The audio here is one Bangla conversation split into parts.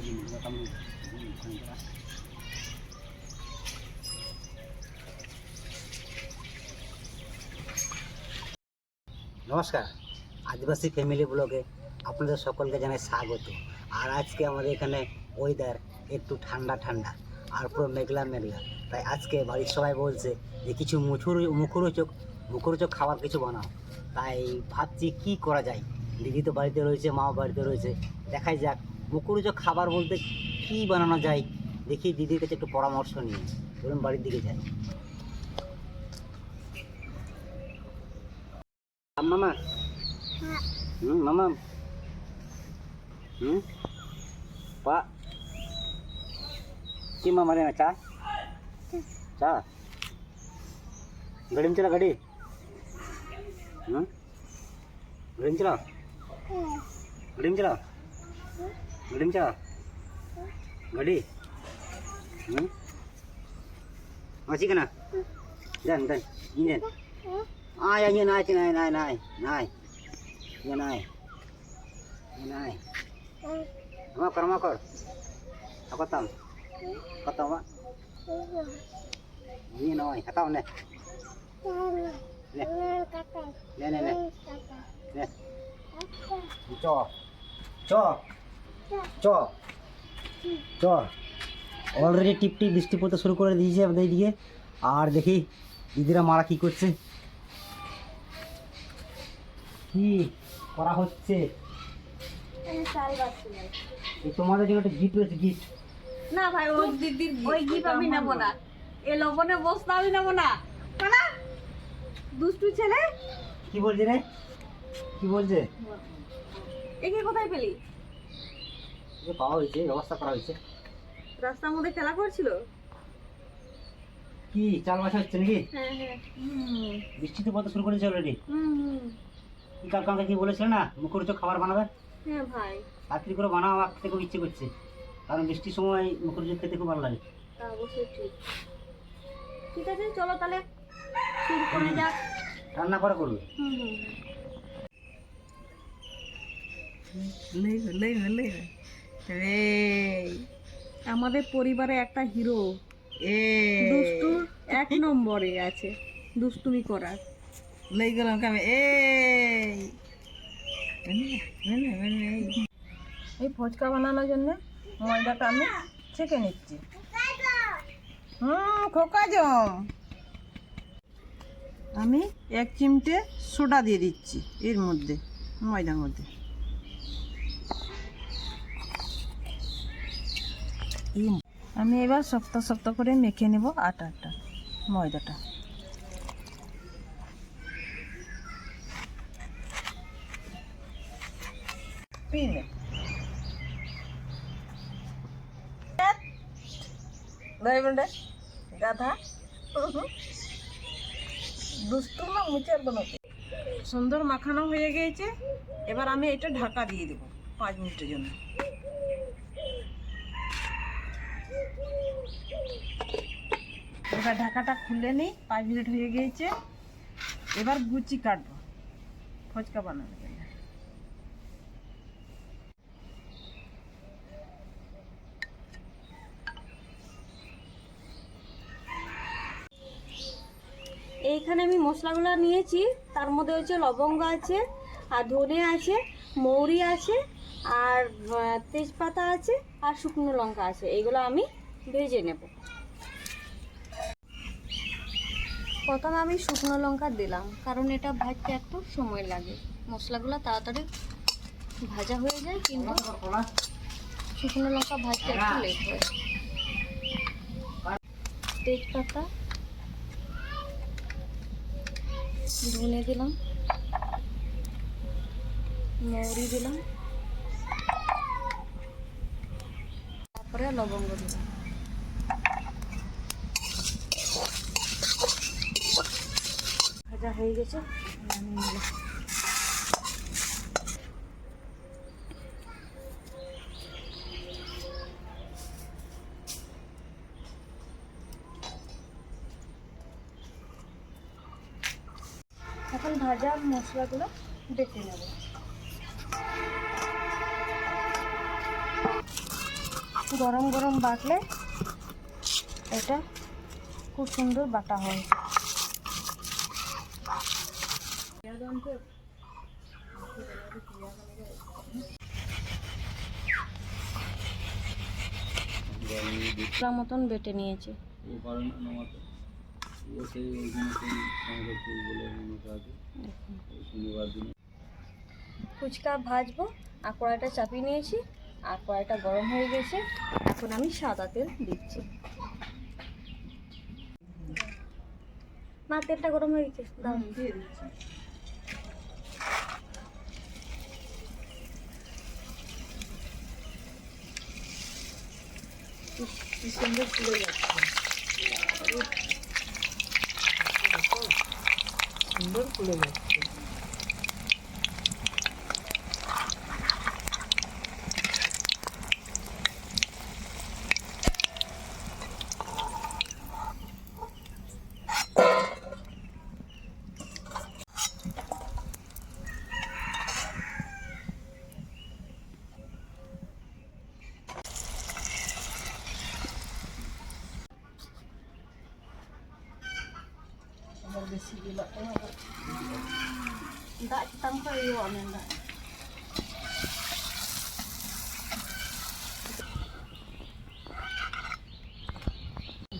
নমস্কার, আদিবাসী ফ্যামিলি ব্লগে আপনাদের সকলকে জানাই স্বাগত। আর আজকে আমাদের এখানে ওয়েদার একটু ঠান্ডা ঠান্ডা, আর পুরো মেঘলা মেঘলা। তাই আজকে বাড়ির সবাই বলছে যে কিছু মুখুর মুখরোচক মুখরোচক খাবার কিছু বানাও। তাই ভাবছি কি করা যায়? দিদি তো বাড়িতে রয়েছে, মাও বাড়িতে রয়েছে, দেখাই যাক মুখরোচক খাবার বলতে কি বানানো যায় দেখি দিদির কাছে একটু পরামর্শ নিয়ে বলুন বাড়ির দিকে যাই মামা হুম মামা হুম পা কি मामा लेना चा चा गाड़ी में चला गाड़ी हम्म गाड़ी में चला गाड़ी में चला Galing siya. Gali. Hmm? Oh, sige na. Dan, dan. Yan, yan. Ay, yan, yan, này, này, này, này, ay. này, ay. này, ay. Makor, makor. Ako tam. Ako tam, ma. Yan, ay. Ako tam, ne. này, Ne, ne, ne. Ne. Cho. Cho. Cho cho already টিপ টিপ বৃষ্টি পড়তে শুরু করে দিয়েছে আমাদের দিকে আর দেখি দিদিরা মারা কি করছে? কি করা হচ্ছে? এই তোমাদের জন্য একটা গিফট রয়েছে গিফট না ভাই ওই দিদির ওই গিফট আমি নেব না। এ লবণে বস্তা আমি নেব না। না দুষ্টু ছেলে। কি বলছে রে? কি বলছে? একে কোথায় পেলি? যে পাওয়া হয়েছে ব্যবস্থা করা হয়েছে। রাস্তার মধ্যে খেলা করছিল? কি চাল বাসা হচ্ছে নাকি? হ্যাঁ হ্যাঁ। বৃষ্টি তো পড়তে শুরু করেছে অলরেডি কি কালকে আমাকে কি বলেছিলে না মুখরোচক খাবার বানাবে? হ্যাঁ ভাই। রাত্রি করে বানাও আমার খেতে খুব ইচ্ছে করছে। কারণ বৃষ্টির সময় মুখরোচক খেতে খুব ভালো লাগে। অবশ্যই ঠিক। ঠিক আছে চলো তাহলে শুরু করে যাক। রান্না করা করবে। হুম হুম আমাদের পরিবারে একটা হিরো। দুষ্টু এক নম্বরে আছে দুষ্টুমি করার। লই গেলাম কামে। এই এই ফুচকা বানানোর জন্য ময়দাটা আমি ছেঁকে নিচ্ছি। হুম খোকা জম। আমি এক চিমটে সোডা দিয়ে দিচ্ছি এর মধ্যে ময়দার মধ্যে। আমি এবার শক্ত শক্ত করে মেখে নেব আটাটা ময়দাটা। গাধা। দুষ্টু না সুন্দর মাখানো হয়ে গিয়েছে এবার আমি এটা ঢাকা দিয়ে দেবো পাঁচ মিনিটের জন্য। এবার ঢাকাটা খুলে নিই, পাঁচ মিনিট হয়ে গিয়েছে। এবার গুচি কাটবো। ফুচকা জন্য এইখানে আমি মশলাগুলো নিয়েছি, তার মধ্যে হচ্ছে লবঙ্গ আছে, আর ধনে আছে, মৌরি আছে, আর তেজপাতা আছে, আর শুকনো লঙ্কা আছে। এইগুলো আমি ভেজে নেব। প্রথমে আমি শুকনো লঙ্কা দিলাম, কারণ এটা ভাজতে একটু সময় লাগে। মশলাগুলো তাড়াতাড়ি ভাজা হয়ে যায় কিন্তু শুকনো লঙ্কা ভাজতে একটু লেট হয়। তেজপাতা ধনে দিলাম। মৌরি দিলাম। তারপরে লবঙ্গ দিলাম। হয়ে গেছে। এখন ভাজা মশলাগুলো বেটে নেব। গরম গরম বাটলে এটা খুব সুন্দর বাটা হয় মশলা মতন বেটে নিয়েছে। ফুচকা ভাজবো আর কড়াইটা চাপিয়ে নিয়েছি আর কড়াইটা গরম হয়ে গেছে, এখন আমি সাদা তেল দিচ্ছি। মা, তেলটা গরম হয়ে গেছে কি সুন্দর ফুলে যাচ্ছে সুন্দর ফুলে যাচ্ছে। দিলে Enggak, kita muka yuk, enggak.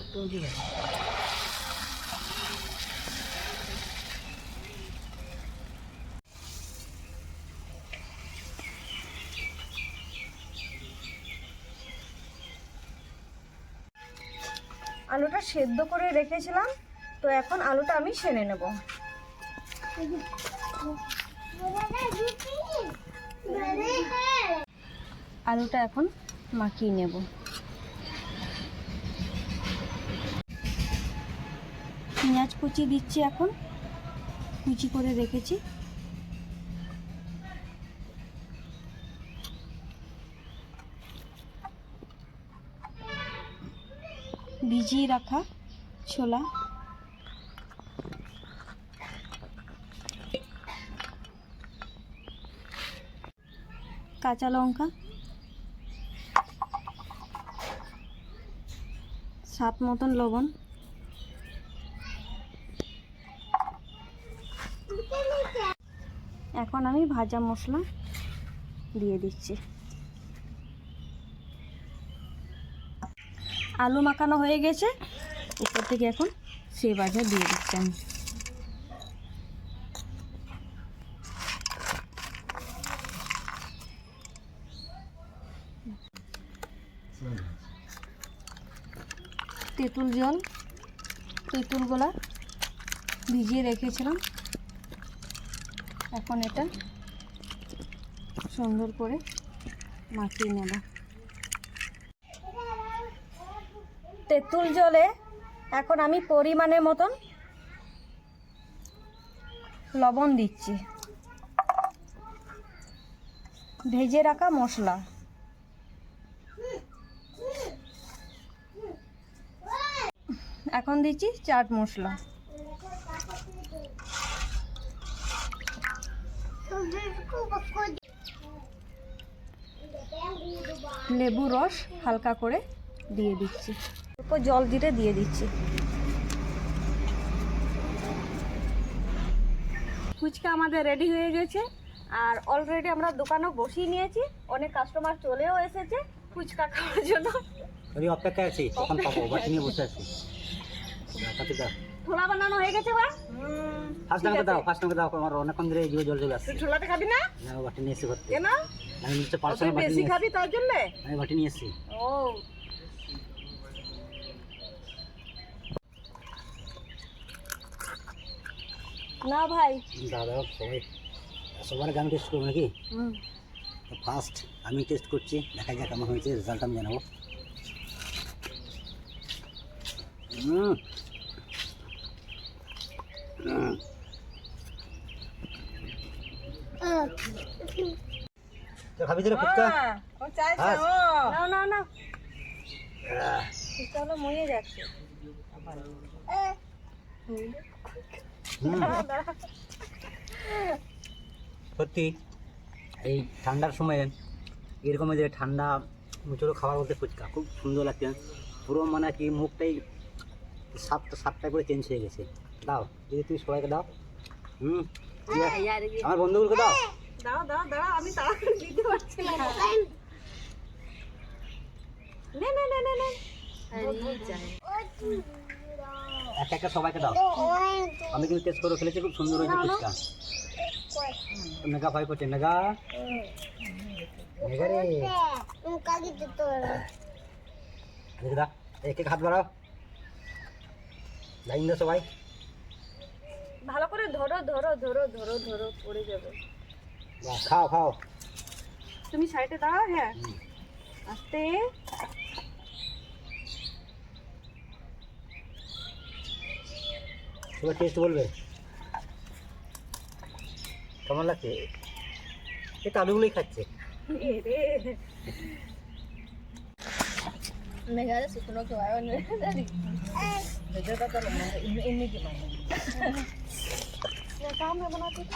একটু দিবে আলুটা সেদ্ধ করে রেখেছিলাম তো এখন আলুটা আমি সেনে নেব। আলুটা এখন মাখিয়ে নেব। পেঁয়াজ কুচি দিচ্ছি এখন। কুচি করে রেখেছি। ভিজিয়ে রাখা ছোলা। কাঁচা লঙ্কা সাত মতন লবণ, এখন আমি ভাজা মশলা দিয়ে দিচ্ছি। আলু মাখানো হয়ে গেছে, উপর থেকে এখন সে ভাজা দিয়ে দিচ্ছি আমি। তেঁতুল জল তেঁতুলগুলা ভিজিয়ে রেখেছিলাম। এখন এটা সুন্দর করে মাখিয়ে নেব। তেঁতুল জলে এখন আমি পরিমাণের মতন লবণ দিচ্ছি। ভেজে রাখা মশলা। এখন দিচ্ছি চাট মশলা। লেবু রস হালকা করে দিয়ে দিচ্ছি। অল্প জল দিতে দিয়ে দিচ্ছি। ফুচকা আমাদের রেডি হয়ে গেছে। আর অলরেডি আমরা দোকানও বসিয়ে নিয়েছি। অনেক কাস্টমার চলেও এসেছে ফুচকা খাওয়ার জন্য। অপেক্ষায় আছি বসে আছি। কাটি দাও ছোলা বানানো হয়ে গেছে বা? ফার্স্ট আমাকে দাও ফার্স্ট আমাকে দাও আমার অনেকক্ষণ ধরে জিভে জল চলে আসছে ছোলাতে খাবি না? না বাটি নিয়ে এসে করতে কেন? আমি নিশ্চয় পার্সোনাল বাটি বেশি খাবি তার জন্য? আমি বাটি নিয়ে এসেছি। ও। না ভাই। দাদা সবাই সবার গান টেস্ট করব নাকি? ফার্স্ট আমি টেস্ট করছি দেখা যাক কেমন হয়েছে রেজাল্ট আমি জানাব হুম হুম। তো খাবি তোরা ফুচকা? না না না মরে যাচ্ছে। সত্যি এই ঠান্ডার সময়ে এরকম যে ঠান্ডা মুচুরো খাবার বলতে ফুচকা খুব সুন্দর লাগছে। পুরো মানে কি মুখটাই সাতটা সাতটা করে চেঞ্জ হয়ে গেছে। দাও যদি তুমি সবাইকে দাও। হুম আমার বন্ধুগুলোকে দাও। দাঁড়া দাঁড়া দাঁড়া আমি তাড়াতাড়ি দিতে পারছি না। নে নে নে নে নে। একটা একটা সবাইকে দাও। আমি কিন্তু টেস্ট করে ফেলেছি খুব সুন্দর হয়েছে ফুচকা মেগা করছে মেগা মেগা রে। দেখে দা এক এক হাত বাড়াও। লাইন দাও সবাই। ভালো করে ধরো ধরো ধরো ধরো ধরো পড়ে যাবে। বাহ, খাও খাও। তুমি সাইডে দাঁড়াও হ্যাঁ। আস্তে। সবাই টেস্ট বলবে। কেমন লাগছে? এই আলুগুলোই খাচ্ছে। মেঘারে শুকনো খাওয়ায় ini gimana? Ya kamu yang menatap.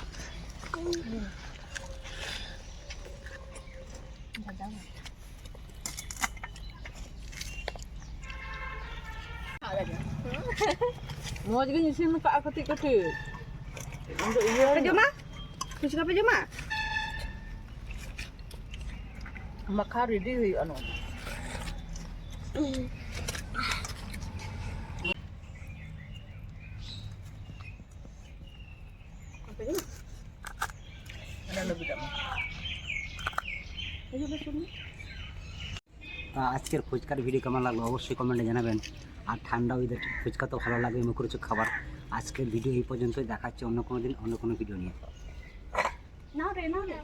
Mau juga nyusun muka aku tiket-tiket. Untuk iya. Kerja mah? Kerja apa jema? Makari anu. আজকের ফুচকার ভিডিও কেমন লাগল? অবশ্যই কমেন্টে জানাবেন। আর ঠান্ডা ওয়েদার ফুচকা তো ভালো লাগে মুখরোচক খাবার। আজকের ভিডিও এই পর্যন্তই, দেখাচ্ছে অন্য কোনো দিন, অন্য কোনো ভিডিও নিয়ে। না রে না রে।